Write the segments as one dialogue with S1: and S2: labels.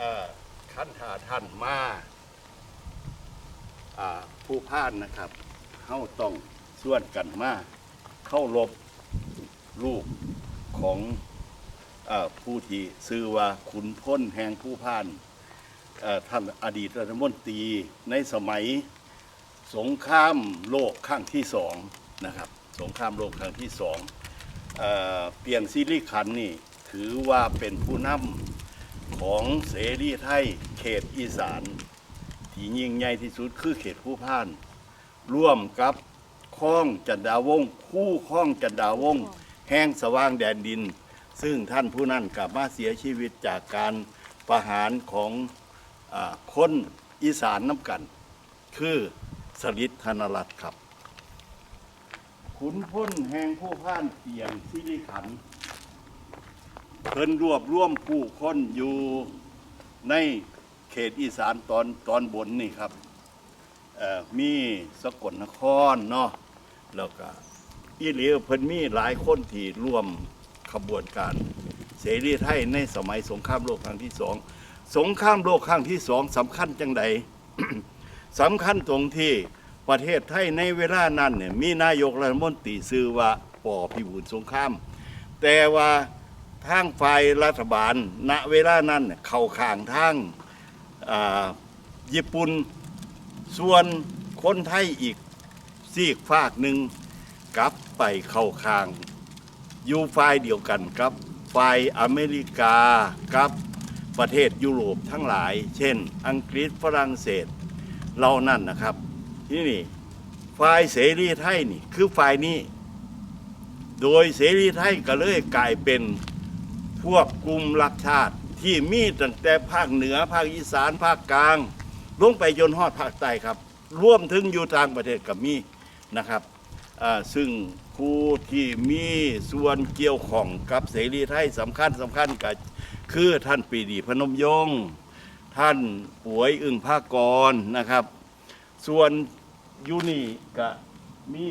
S1: อ่อขั้นหาท่านมาผู้พ่านนะครับเข้าต้องส่วนกันมาเข้ารบลูกของอผู้ที่ซื้อว่าขุนพ้นแห่งผู้พ่านท่านอดีตรัฐมนตรีในสมัยสงครามโลกครั้งที่สองนะครับ สงครามโลกครั้งที่สองเอ่อเปียงซิริขันนี่ถือว่าเป็นผู้นำ ของเสรีไทยเขตอีสาน ที่ยิ่งใหญ่ที่สุดคือเขตผู้พ่าน ร่วมกับข้องจันดาวงคู่ข้องจันดาวงแห่งสว่างแดนดิน ซึ่งท่านผู้นั้นกลับมาเสียชีวิตจากการประหารของอคนอีสานน้ำกัน คือสลิดธนรัตน์ครับ ขุนพ้นแห่งผู้พ่านเตียงสิริขันธ์ เพิ่นรวบรวมผู้คนอยู่ในเขตอีสานตอนตอนบนนี่ครับมีสกลนครเนาะแล้วก็อีเหลียวเพิ่นมีหลายคนที่ร่วมขบวนการเสรีไทยในสมัยสงครามโลกครั้งที่สองสงครามโลกครั้งที่สองสำคัญจังใดสำคัญตรงที่ประเทศไทยในเวลานั้นเนี่ยมีนายกรัฐมนตรีชื่อว่าปอพิบูลสงคราม แต่ว่า ทางฝ่ายรัฐบาล ณเวลานั้นเนี่ยเข้าข้างทางอ่าญี่ปุ่นส่วนคนไทยอีกซีกฝากหนึ่งกลับไปเข้าข้าง อยู่ฝ่ายเดียวกันกับฝ่ายอเมริกากับประเทศยุโรปทั้งหลาย เช่น อังกฤษฝรั่งเศสเรานั่นนะครับที่นี่ฝ่ายเสรีไทยนี่คือฝ่ายนี้ โดยเสรีไทยก็เลยกลายเป็น พวกกลุ่มรักชาติที่มีตั้งแต่ภาคเหนือภาคอีสานภาคกลาง ลงไปจนฮอดภาคใต้ครับร่วมถึงอยู่ทางประเทศกับมีนะครับซึ่งผู้ที่มีส่วนเกี่ยวของกับเสรีไทยสำคัญสำคัญก็คือท่านปีดีพนมยงค์ท่านป่วยอึ่งภากรนะครับ ส่วนยูนี่ก็มี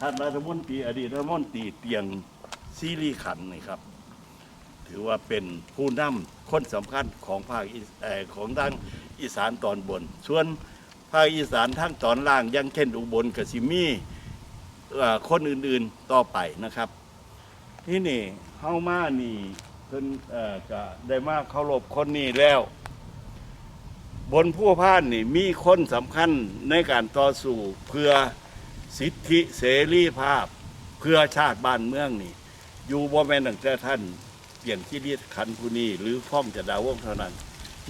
S1: ท่านรัฐมนตรีอดีตรัฐมนตรีเตียงซีรีขันนี่ครับ ถือว่าเป็นผู้นำคนสำคัญของภาคอของทางอีสานตอนบน ส่วนภาคอีสานทางตอนล่างยังเช่นอุบลกสิมีคนอื่นๆต่อไปนะครับ ที่นี่เข้ามานี่เพิ่นเอ่อก็ได้มาเคารพคนนี้แล้ว บนผู้พานนี่มีคนสำคัญในการต่อสู้เพื่อสิทธิเสรีภาพ เพื่อชาติบ้านเมืองนี่ อยู่บ่แม่นตั้งแต่ท่าน เปลี่ยนที่เรียกขันผู้นี้หรือฟ้องจะดาวงเท่านั้น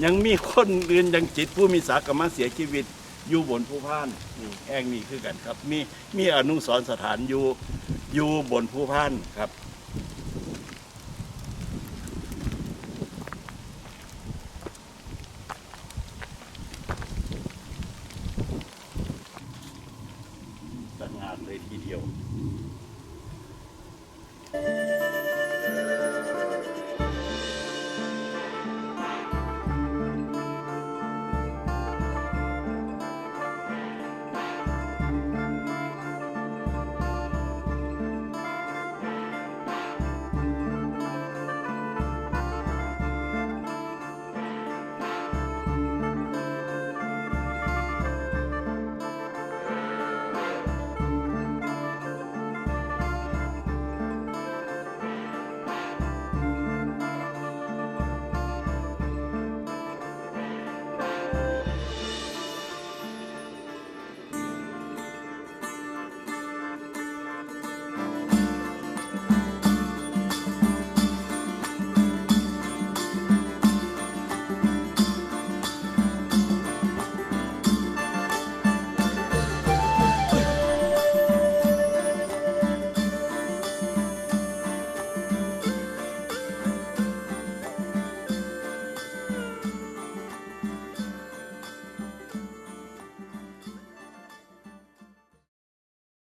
S1: ยังมีคนอื่นยังจิตผู้มีสากรรมเสียชีวิตอยู่บนผู้พานนี่แห่งนี้คือกันครับ มีมีอนุสรณ์สถานอยู่อยู่บนผู้พานครับสงานเลยทีเดียว